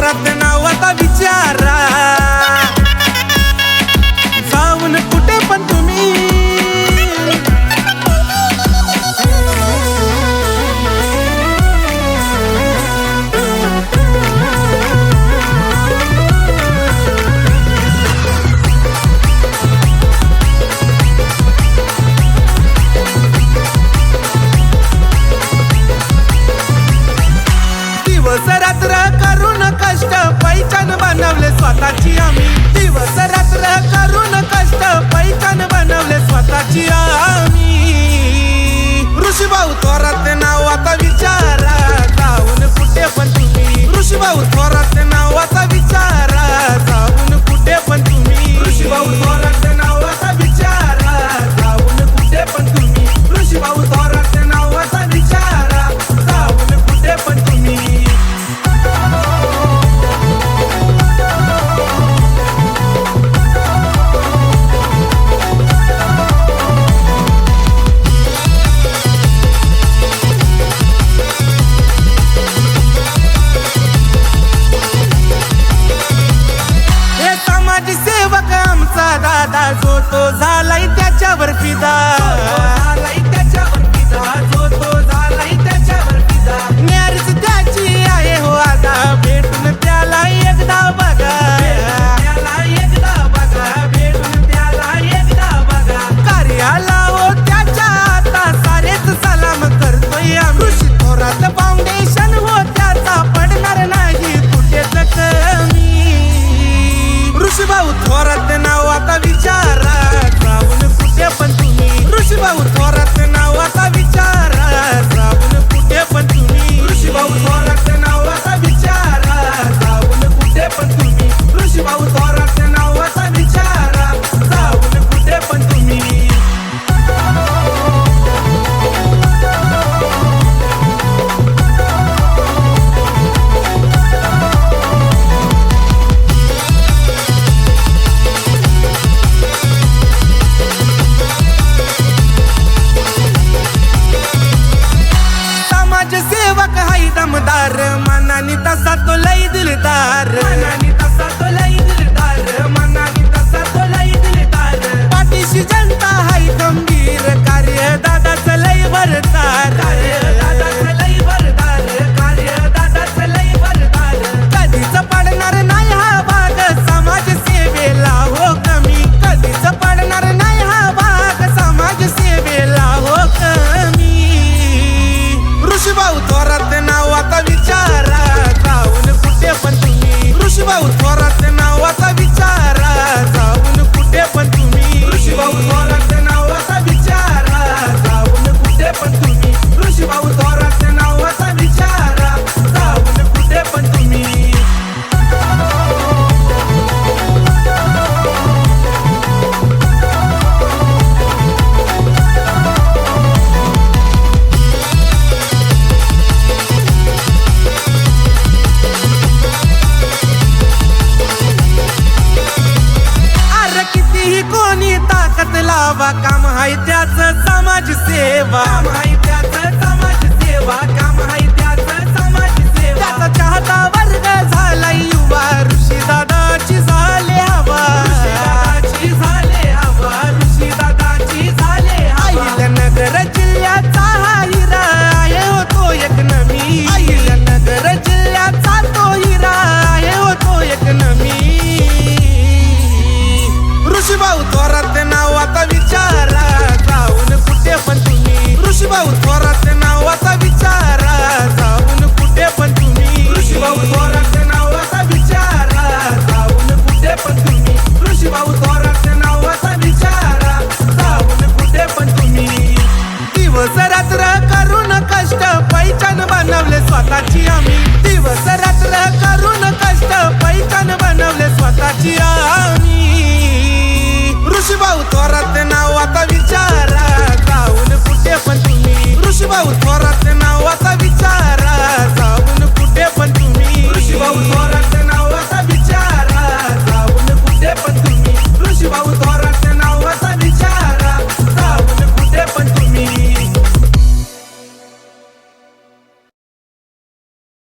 दारात नावाचा विचारा. पिता. मॅरिज त्याची आहे हो आता. भेटून त्याला एकदा बघा. कार्याला हो त्याच्या आता सारेच सलाम करतोय आम्ही. थोरात फाउंडेशन हो त्याचा पडणार नाही कुठेच कमी. ऋषीभाऊ थोरात नाव आता विचारा. próxima autorra तार मनानी तसा तो लई दिल तार मनानी लावा काम हाय त्याच समाज सेवा. काम हाय त्याच समाज सेवा If I would for